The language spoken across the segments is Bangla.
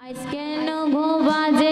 আজকে নঘো বাজে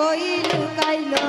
কইলু কাইলো